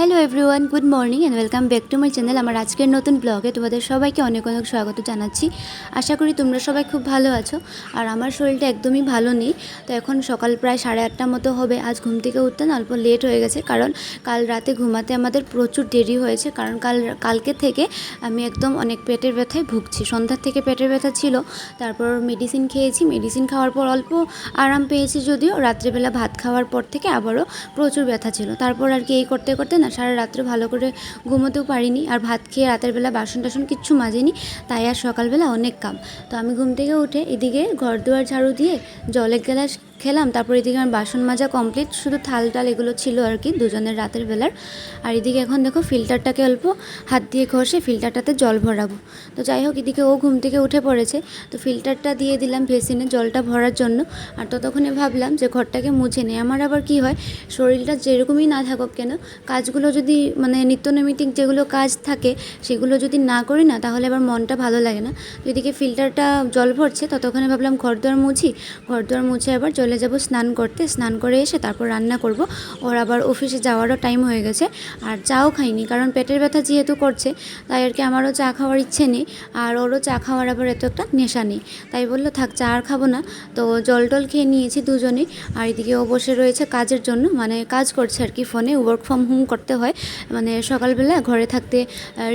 Hello everyone good morning and welcome back to my channel আমার আজকের নতুন ব্লগে তোমাদের সবাইকে অনেক অনেক স্বাগত জানাচ্ছি। আশা করি তোমরা সবাই খুব ভালো আছো আর আমার শরীরটা একদমই ভালো নেই। তো এখন সকাল প্রায় সাড়ে আটটা মতো হবে। আজ ঘুম থেকে উঠতে না অল্প লেট হয়ে গেছে কারণ কাল রাতে ঘুমাতে আমাদের প্রচুর দেরি হয়েছে কারণ কাল কালকে থেকে আমি একদম অনেক পেটের ব্যথায় ভুগছি। সন্ধ্যার থেকে পেটের ব্যথা ছিল, তারপর মেডিসিন খেয়েছি। মেডিসিন খাওয়ার পর অল্প আরাম পেয়েছি যদিও। রাত্রেবেলা ভাত খাওয়ার পর থেকে আবারও প্রচুর ব্যথা ছিল। তারপর আর কি এই করতে করতে না সারা রাত্রে ভালো করে ঘুমোতেও পারিনি আর ভাত খেয়ে রাতের বেলা বাসন টাসন কিচ্ছু মাজেনি, তাই আর সকালবেলা অনেক কাম। তো আমি ঘুম থেকে উঠে এদিকে ঘর দুয়ার ঝাড়ু দিয়ে জলের গ্লাস খেলাম, তারপর এদিকে আমার বাসন মাজা কমপ্লিট শুধু থাল টাল এগুলো ছিল আর কি দুজনের রাতের বেলার। আর এদিকে এখন দেখো ফিল্টারটাকে অল্প হাত দিয়ে ঘষে ফিল্টারটাতে জল ভরাবো। তো যাই হোক, এদিকে ও ঘুম থেকে উঠে পড়েছে। তো ফিল্টারটা দিয়ে দিলাম ভেসিনে জলটা ভরার জন্য। আর ততক্ষণে ভাবলাম যে ঘরটাকে মুছে নেই। আমার আবার কি হয়, শরীরটা যেরকমই না থাকুক কেন, কাজগুলো যদি মানে নিত্যনৈমিত্তিক যেগুলো কাজ থাকে, সেগুলো যদি না করি না, তাহলে আবার মনটা ভালো লাগে না। তো এদিকে ফিল্টারটা জল ভরছে, ততক্ষণে ভাবলাম ঘর দুয়ার মুছি। ঘর দুয়ার মুছে আবার চলে যাব স্নান করতে। স্নান করে এসে তারপর রান্না করব। ওর আবার অফিসে যাওয়ারও টাইম হয়ে গেছে। আর চাও খাইনি, কারণ পেটের ব্যথা যেহেতু করছে, তাই আর কি আমারও চা খাওয়ার ইচ্ছে নেই। আর ওরও চা খাওয়ার আবার এত একটা নেশা নেই। তাই বলল, থাক, চা আর খাব না। তো জল টল খেয়ে নিয়েছি দুজনেই আর এদিকে ও বসে রয়েছে কাজের জন্য মানে কাজ করছে আর কি ফোনে ওয়ার্ক ফ্রম হোম করতে হয়। মানে সকালবেলা ঘরে থাকতে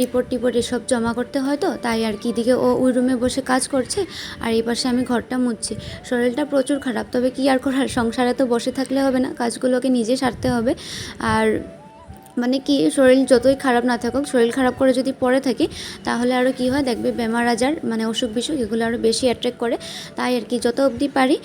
রিপোর্ট টিপোর্ট এসব জমা করতে হয় তো, তাই আর কি এদিকে ও ওই রুমে বসে কাজ করছে। আর এই পাশে আমি ঘরটা মুছছি। শরীরটা প্রচুর খারাপ, তবে কি আর করার? সংসারে তো বসে থাকলে হবে না কাজগুলোকে নিজে সারতে হবে। আর মানে কি শরীর যতই খারাপ না থাকুক, শরীর খারাপ করে যদি পড়ে থাকি, তাহলে আরও কি হয়? দেখবে বেমার আজার মানে অসুখ বিসুখ এগুলো আরও বেশি অ্যাট্রাক্ট করে। তাই আর কি যত অবধি পারি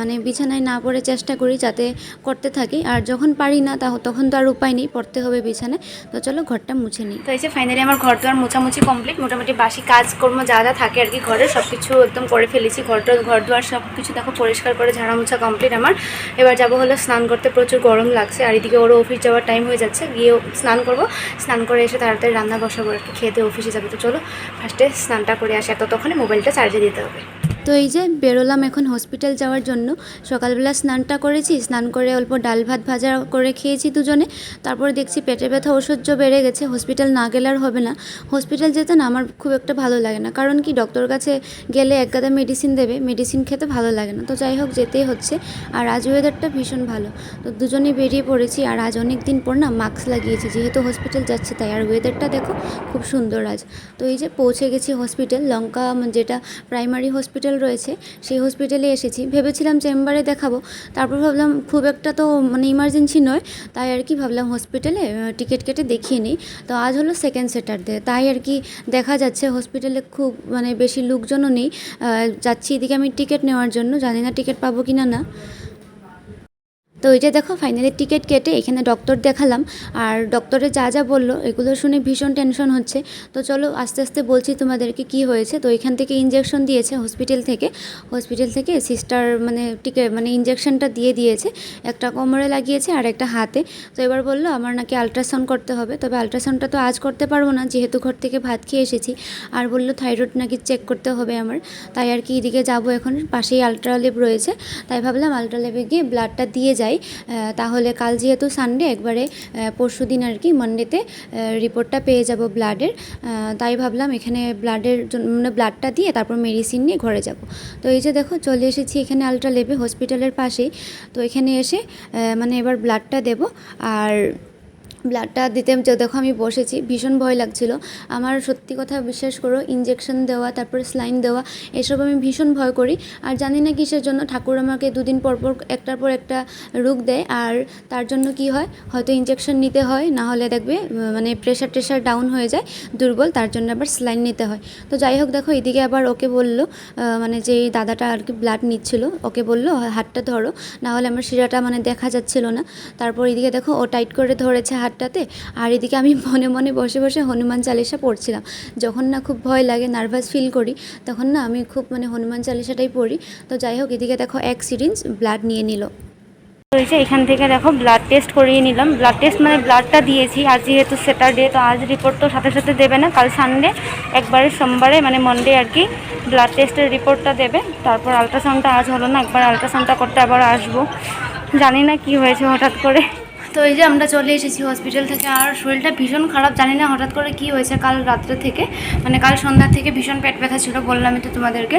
মানে বিছানায় না পড়ে চেষ্টা করি যাতে করতে থাকি। আর যখন পারি না তা তখন তো আর উপায় নেই, পড়তে হবে বিছানায়। তো চলো ঘরটা মুছে নিই। তো এই যে ফাইনালি আমার ঘর দুয়ার মোছামুছি কমপ্লিট মোটামুটি বাসি কাজকর্ম যা যা থাকে আর কি ঘরে সব কিছু একদম করে ফেলেছি। ঘরটা ঘর দুয়ার সব কিছু দেখো পরিষ্কার করে ঝাড়া মোছা কমপ্লিট আমার। এবার যাব হলো স্নান করতে প্রচুর গরম লাগছে, আর এদিকে ওরও অফিস যাওয়ার টাইম হয়ে যাচ্ছে গিয়ে স্নান করব। স্নান করে এসে তাড়াতাড়ি রান্না বসাবো, আর দিয়ে অফিসে যাবে। তো চলো ফার্স্টে স্নানটা করে আসি, আর ততক্ষণে মোবাইলটা চার্জে দিতে হবে। তো এই যে বেরোলাম এখন হসপিটাল যাওয়ার জন্য, সকালবেলা স্নানটা করেছি, স্নান করে অল্প ডাল ভাত ভাজা করে খেয়েছি দুজনে, তারপরে দেখছি পেটে ব্যথা ঐশ্বর্য বেড়ে গেছে হসপিটাল না গেলে আর হবে না। হসপিটাল যেতে না আমার খুব একটা ভালো লাগে না, কারণ কি ডক্টর কাছে গেলে এক গাদা মেডিসিন দেবে মেডিসিন খেতে ভালো লাগে না। তো যাই হোক, যেতেই হচ্ছে, আর আজ ওয়েদারটা ভীষণ ভালো। তো দুজনেই বেরিয়ে পড়েছি, আর আজ অনেক দিন পর না মাস্ক লাগিয়েছি, যেহেতু হসপিটাল যাচ্ছে, তাই আর ওয়েদারটা দেখো খুব সুন্দর আজ। তো এই যে পৌঁছে গেছি হসপিটাল লঙ্কা যেটা প্রাইমারি হসপিটাল রয়েছে, সেই হসপিটালে এসেছি। ভেবেছিলাম চেম্বারে দেখাবো, তারপর ভাবলাম খুব একটা তো মানে ইমার্জেন্সি নয়, তাই আর কি ভাবলাম হসপিটালে টিকিট কেটে দেখিয়ে নিই। তো আজ হলো সেকেন্ড স্যাটারডে তাই আর কি দেখা যাচ্ছে হসপিটালে খুব মানে বেশি লোকজনও নেই। যাচ্ছি এদিকে আমি টিকিট নেওয়ার জন্য, জানি না টিকিট পাবো কি না না। তো ওইটা দেখো ফাইনালি টিকিট কেটে এখানে ডক্টর দেখালাম। আর ডক্টরে যা যা বলল, এগুলো শুনে ভীষণ টেনশন হচ্ছে। তো চলো, আস্তে আস্তে বলছি তোমাদেরকে কি হয়েছে। তো এখান থেকে ইঞ্জেকশন দিয়েছে হসপিটাল থেকে। হসপিটাল থেকে সিস্টার মানে টিকে মানে ইঞ্জেকশনটা দিয়ে দিয়েছে। একটা কোমরে লাগিয়েছে আর একটা হাতে। তো এবার বলল, আমার নাকি আলট্রাসাউন্ড করতে হবে। তবে আলট্রাসাউন্ডটা তো আজ করতে পারব না, যেহেতু ঘর থেকে ভাত খেয়ে এসেছি। আর বলল থাইরয়েড নাকি চেক করতে হবে আমার। তাই আর কি এদিকে যাব এখন। পাশেই আলট্রালেব রয়েছে। তাই ভাবলাম আলট্রালেবে গিয়ে ব্লাডটা দিয়ে যাই। আহ, তাহলে কাল যেহেতু সানডে একবারে পরশু দিন আর কি মানডেতে রিপোর্টটা পেয়ে যাব ব্লাডের তাই ভাবলাম এখানে ব্লাডের মানে ব্লাডটা দিয়ে তারপর মেডিসিন নিয়ে ঘরে যাব। তো এই যে দেখো চলে এসেছি এখানে আলট্রা লেবে হসপিটালের পাশেই। তো এখানে এসে মানে এবার ব্লাডটা দেব। আর ব্লাডটা দিতে দেখো আমি বসেছি, ভীষণ ভয় লাগছিল। আমার সত্যি কথা বিশ্বাস করো ইঞ্জেকশন দেওয়া, তারপর স্লাইন দেওয়া, এসব আমি ভীষণ ভয় করি। আর জানি না কিসের জন্য, ঠাকুর আমাকে দুদিন পর পর একটার পর একটা রোগ দেয়, আর তার জন্য কি হয়? হয়তো ইঞ্জেকশন নিতে হয়, না হলে দেখবে মানে প্রেশার টেশার ডাউন হয়ে যায়, দুর্বল, তার জন্য আবার স্লাইন নিতে হয়। তো যাই হোক দেখো, এদিকে আবার ওকে বলল মানে যে দাদাটা আর কি ব্লাড নিচ্ছিল, ওকে বলল হাতটা ধরো, না হলে আমার শিরাটা মানে দেখা যাচ্ছিল না। তারপর এদিকে দেখো, ও টাইট করে ধরেছে হাতটাতে আর এদিকে আমি মনে মনে বসে বসে হনুমান চালিসা পড়ছিলাম। যখন না খুব ভয় লাগে নার্ভাস ফিল করি, তখন না আমি খুব মানে হনুমান চালিসাটাই পড়ি। তো যাই হোক, এদিকে দেখো এক সিরিঞ্জ ব্লাড নিয়ে নিল। হয়েছে এখান থেকে দেখো ব্লাড টেস্ট করিয়ে নিলাম। ব্লাড টেস্ট মানে ব্লাডটা দিয়েছি। আজ যেহেতু স্যাটারডে তো আজ রিপোর্ট তো সাথে সাথে দেবে না। কাল সানডে একবারে সোমবারে মানে মন্ডে আর কি ব্লাড টেস্টের রিপোর্টটা দেবে। তারপর আলট্রাসাউন্ডটা আজ হলো না। একবার আলট্রাসাউন্ডটা করতে আবার আসব। জানি না কি হয়েছে হঠাৎ করে। তো এই যে আমরা চলে এসেছি হসপিটাল থেকে। আর শরীরটা ভীষণ খারাপ, জানি না হঠাৎ করে কি হয়েছে কাল রাত্রে থেকে। মানে কাল সন্ধ্যা থেকে ভীষণ পেট ব্যথা ছিল বললামই তো তোমাদেরকে।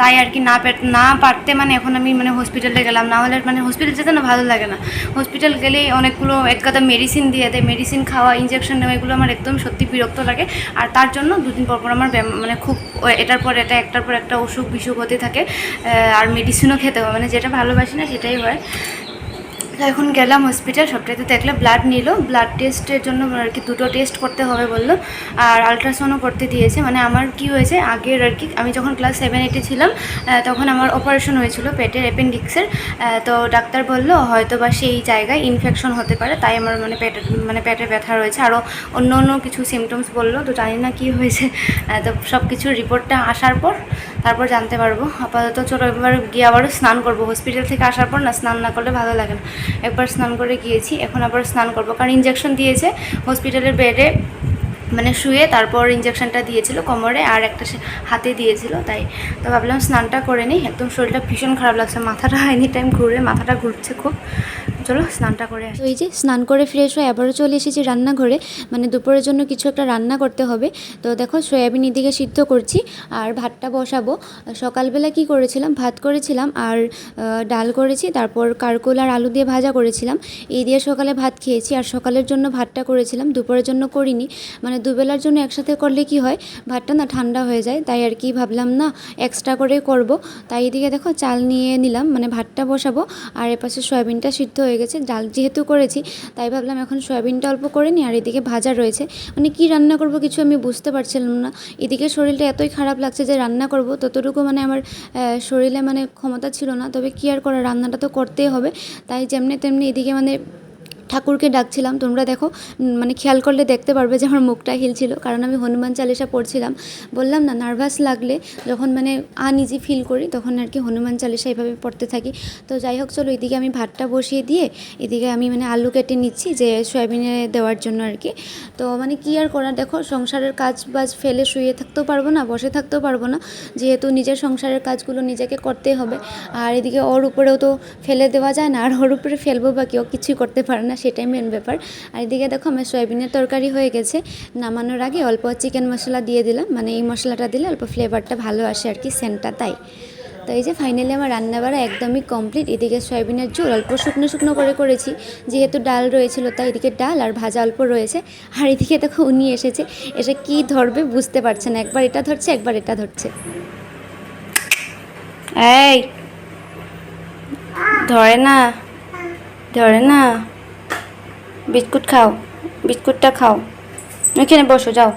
তাই আর কি না পেট, না পারতে মানে এখন আমি মানে হসপিটালে গেলাম। না হলে মানে হসপিটাল যেতে না ভালো লাগে না। হসপিটাল গেলেই অনেকগুলো এক গাদা মেডিসিন দিয়ে দেয়। মেডিসিন খাওয়া ইঞ্জেকশন নেওয়া, এগুলো আমার একদম সত্যি বিরক্ত লাগে। আর তার জন্য দুদিন পর পর আমার মানে খুব এটার পর এটা, একটার পর একটা অসুখ বিসুখ হতে থাকে। আর মেডিসিনও খেতে হয়। মানে যেটা ভালোবাসি না সেটাই হয়। এখন গেলাম হসপিটাল সবটাতে দেখলে ব্লাড নিল ব্লাড টেস্টের জন্য আর কি দুটো টেস্ট করতে হবে বলল, আর আলট্রাসাউন্ডও করতে দিয়েছে মানে আমার কি হয়েছে, আগের আর কি, আমি যখন ক্লাস সেভেন এইটে ছিলাম তখন আমার অপারেশন হয়েছিল পেটের অ্যাপেন্ডিক্সের তো ডাক্তার বলল হয়তো বা সেই জায়গায় ইনফেকশন হতে পারে, তাই আমার মানে পেটে মানে পেটে ব্যথা রয়েছে আরও অন্য অন্য কিছু সিমটমস বলল, তো জানি না কী হয়েছে তো সব কিছুর রিপোর্টটা আসার পর, তারপর জানতে পারব, আপাতত চলো এবার গিয়ে আবারও স্নান করব হসপিটাল থেকে আসার পর না, স্নান না করলে ভালো লাগে না। একবার স্নান করে গিয়েছি, এখন আবার স্নান করব। কারণ ইঞ্জেকশন দিয়েছে হসপিটালের বেডে মানে শুয়ে তারপর ইঞ্জেকশনটা দিয়েছিল কোমরে আর একটা হাতে দিয়েছিল, তাই তো ভাবলাম স্নানটা করে নিই। একদম শরীরটা ভীষণ খারাপ লাগছে, মাথাটা এনি টাইম ঘুরে, মাথাটা ঘুরছে খুব। চলো স্নানটা করে আসি। এই যে স্নান করে ফ্রেশ হয়ে আবারও চলে এসেছি রান্নাঘরে। মানে দুপুরের জন্য কিছু একটা রান্না করতে হবে। তো দেখো সয়াবিন এদিকে সিদ্ধ করছি আর ভাতটা বসাবো। সকালবেলা কি করেছিলাম? ভাত করেছিলাম আর ডাল করেছি, তারপর কারকুল আর আলু দিয়ে ভাজা করেছিলাম। এই দিয়ে সকালে ভাত খেয়েছি আর সকালের জন্য ভাতটা করেছিলাম, দুপুরের জন্য করিনি। মানে দুবেলার জন্য একসাথে করলে কি হয়? ভাতটা না ঠান্ডা হয়ে যায়, তাই আর কি ভাবলাম না এক্সট্রা করে করব। তাই এদিকে দেখো চাল নিয়ে নিলাম মানে ভাতটা বসাবো। আর এপাশে সয়াবিনটা সিদ্ধ হয়ে গেছে। ডাল যেহেতু করেছি, তাই ভাবলাম এখন সয়াবিনটা অল্প করে নিই, আর এদিকে ভাজা রয়েছে। মানে কি রান্না করব কিছু আমি বুঝতে পারছিলাম না। এদিকে শরীরটা এতই খারাপ লাগছে যে রান্না করব, ততটুকু মানে আমার শরীরে মানে ক্ষমতা ছিল না। তবে কি আর করা, রান্নাটা তো করতেই হবে। তাই যেমনি তেমনি এদিকে মানে ঠাকুরকে ডাকছিলাম, তোমরা দেখো মানে খেয়াল করলে দেখতে পারবে যে আমার মুখটা হিলছিল, কারণ আমি হনুমান চালিসা পড়ছিলাম। বললাম, না নার্ভাস লাগলে যখন মানে আনইজি ফিল করি, তখন আর কি হনুমান চালিসা এভাবে পড়তে থাকি। তো যাই হোক, চলো এদিকে আমি ভাতটা বসিয়ে দিয়ে, এদিকে আমি মানে আলু কেটে নিচ্ছি যে সয়াবিনে দেওয়ার জন্য আর কি। তো মানে কি আর করার, দেখো, সংসারের কাজ বাজ ফেলে শুয়ে থাকতেও পারব না, বসে থাকতেও পারব না। যেহেতু নিজের সংসারের কাজগুলো নিজেকে করতেই হবে, আর এদিকে ওর উপরেও তো ফেলে দেওয়া যায় না, আর ওর উপরে ফেলব বা কেউ কিছুই করতে পারে না। সেটাই মেন ব্যাপার। আর এদিকে দেখো, আমার সয়াবিনের তরকারি হয়ে গেছে। নামানোর আগে অল্প চিকেন মশলা দিয়ে দিলাম। মানে এই মশলাটা দিলে অল্প ফ্লেভারটা ভালো আসে আর কি সেন্টটা তাই। তো এই যে ফাইনালি আমার রান্নাবাড়া একদমই কমপ্লিট এদিকে সয়াবিনের ঝোল অল্প শুকনো শুকনো করে করেছি। যেহেতু ডাল রয়েছিল, তাই এদিকে ডাল আর ভাজা অল্প রয়েছে। আর এদিকে দেখো, উনি এসেছে। এসে কি ধরবে বুঝতে পারছে না। একবার এটা ধরছে, একবার এটা ধরছে। এই, ধরে না ধরে না। বিস্কুট খাও, বিস্কুটটা খাও। ওইখানে বসো, যাও।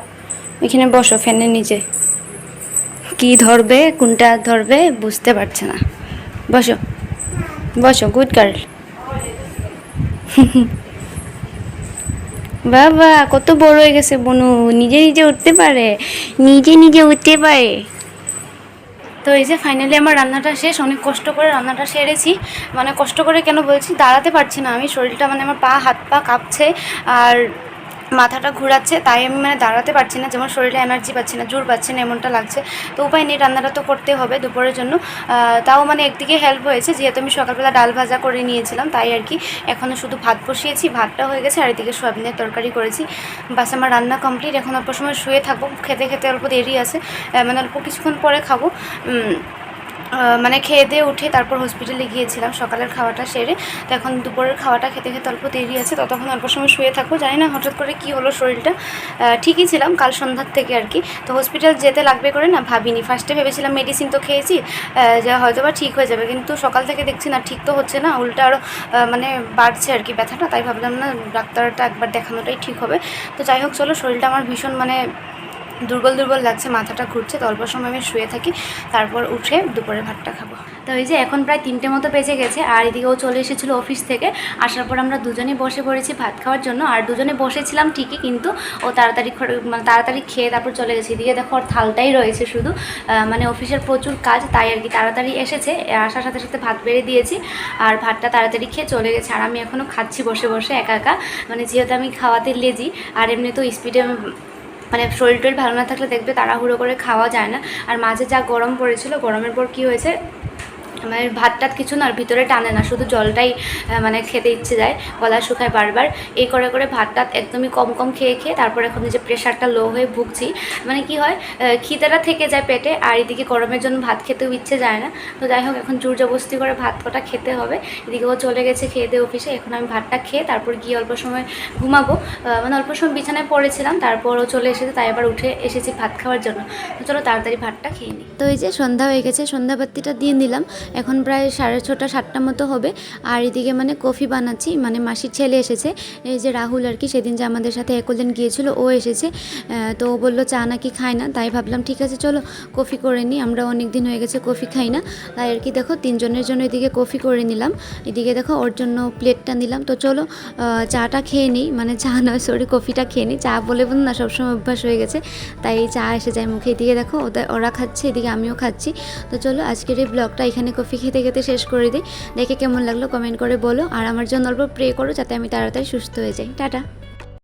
ওইখানে বসো ফ্যানের নিচে কি ধরবে, কোনটা ধরবে বুঝতে পারছে না। বসো বসো গুড গার্ল বাবা, কত বড় হয়ে গেছে বনু নিজে নিজে উঠতে পারে, নিজে নিজে উঠতে পারে। তো এই যে ফাইনালি আমার রান্নাটা শেষ, অনেক কষ্ট করে রান্নাটা সেরেছি। মানে কষ্ট করে কেন বলছি, দাঁড়াতে পারছি না আমি। শরীরটা মানে আমার পা, হাত পা কাঁপছে। আর মাথাটা ঘোরাচ্ছে, তাই আমি মানে দাঁড়াতে পারছি না, যেমন শরীরে এনার্জি পাচ্ছি না, জোর পাচ্ছি না, এমনটা লাগছে। তো উপায় নেই, রান্নাটা তো করতে হবে দুপুরের জন্য। তাও মানে একদিকে হেল্প হয়েছে, যেহেতু আমি সকালবেলা ডাল ভাজা করে নিয়েছিলাম, তাই আর কি। এখনও শুধু ভাত বসিয়েছি, ভাতটা হয়ে গেছে, আর এদিকে সয়াবিনের তরকারি করেছি। বাস আমার রান্না কমপ্লিট এখন অল্প সময় শুয়ে থাকব, খেতে খেতে অল্প দেরি আছে মানে অল্প কিছুক্ষণ পরে খাব। মানে খেয়ে দিয়ে উঠে তারপর হসপিটালে গিয়েছিলাম। সকালের খাওয়াটা সেরে। তো এখন দুপুরের খাওয়াটা খেতে খেতে অল্প দেরি আছে। ততক্ষণ অল্প সময় শুয়ে থাকব। জানি না হঠাৎ করে কি হলো শরীরটা। ঠিকই ছিলাম কাল সন্ধ্যার থেকে আর কি। তো হসপিটাল যেতে লাগবে করে না ভাবিনি। ফার্স্টে ভেবেছিলাম মেডিসিন তো খেয়েছি। যে হয়তো বা ঠিক হয়ে যাবে। কিন্তু সকাল থেকে দেখছি না, ঠিক তো হচ্ছে না। উল্টা আরও মানে বাড়ছে আর কি ব্যথাটা। তাই ভাবলাম না, ডাক্তারটা একবার দেখানোটাই ঠিক হবে। তো যাই হোক, চলো শরীরটা আমার ভীষণ মানে দুর্বল দুর্বল লাগছে, মাথাটা ঘুরছে, তো অল্প সময় আমি শুয়ে থাকি, তারপর উঠে দুপুরে ভাতটা খাব। তো এই যে এখন প্রায় তিনটে মতো বেজে গেছে, আর এদিকে ও চলে এসেছিল অফিস থেকে, আসার পর আমরা দুজনে বসে পড়েছি ভাত খাওয়ার জন্য, আর দুজনে বসেছিলাম ঠিকই, কিন্তু ও তাড়াতাড়ি মানে তাড়াতাড়ি খেয়ে তারপর চলে গেছে। এদিকে দেখো ওর থালটাই রয়েছে শুধু মানে অফিসের প্রচুর কাজ, তাই আর কি তাড়াতাড়ি এসেছে, আসার সাথে সাথে ভাত বেড়ে দিয়েছি, আর ভাতটা তাড়াতাড়ি খেয়ে চলে গেছে। আর আমি এখনও খাচ্ছি বসে বসে, একা একা মানে যেহেতু আমি খাওয়াতে লেজি আর এমনি তো স্পিডে মানে শরীর টরীর ভালো না থাকলে দেখবে তাড়াহুড়ো করে খাওয়া যায় না। আর মাঝে যা গরম পড়েছিল, গরমের পর কি হয়েছে? মানে ভাত টাত কিছু না, আর ভিতরে টানে না, শুধু জলটাই মানে খেতে ইচ্ছে যায়, গলা শুকায় বারবার। এই করে করে ভাত টাত একদমই কম কম খেয়ে খেয়ে তারপর এখন যে প্রেশারটা লো হয়ে ভুগছি। মানে কি হয় খিদেটা থেকে যায় পেটে, আর এদিকে গরমের জন্য ভাত খেতেও ইচ্ছে যায় না। তো যাই হোক, এখন জোর জবস্তি করে ভাত কটা খেতে হবে। এদিকে ও চলে গেছে খেয়ে দিয়ে অফিসে, এখন আমি ভাতটা খেয়ে তারপর গিয়ে অল্প সময় ঘুমাবো। মানে অল্প সময় বিছানায় পড়েছিলাম তারপরও চলে এসেছে, তাই আবার উঠে এসেছি ভাত খাওয়ার জন্য। তো চলো তাড়াতাড়ি ভাতটা খেয়ে নিই। তো এই যে সন্ধ্যা হয়ে গেছে সন্ধ্যা বাতিটা দিয়ে দিলাম এখন প্রায় সাড়ে ছটা, সাতটা মতো হবে। আর এদিকে মানে কফি বানাচ্ছি মানে মাসির ছেলে এসেছে। এই যে রাহুল আর কি, সেদিন যে আমাদের সাথে একদিন গিয়েছিল, ও এসেছে। তো ও বলল, চা নাকি খায় না? তাই ভাবলাম, ঠিক আছে, চলো কফি করে নিই। আমরা অনেক দিন হয়ে গেছে কফি খাই না। তাই আর কি, দেখো, তিনজনের জন্য এদিকে কফি করে নিলাম। এদিকে দেখো, ওর জন্য প্লেটটা নিলাম। তো চলো চাটা খেয়ে নিই। মানে চা নয় সরি কফিটা খেয়ে নিই। চা বলে বলুন না, সবসময় অভ্যাস হয়ে গেছে। তাই চা এসে যায় মুখে। এদিকে দেখো ওরা খাচ্ছে, এদিকে আমিও খাচ্ছি। তো চলো, আজকের এই ব্লগটা এখানে কফি খেতে খেতে শেষ করে দিই। দেখে কেমন লাগল কমেন্ট করে বলো। আর আমার জন্য অল্প প্রে করো যাতে আমি তাড়াতাড়ি সুস্থ হয়ে যাই। টাটা।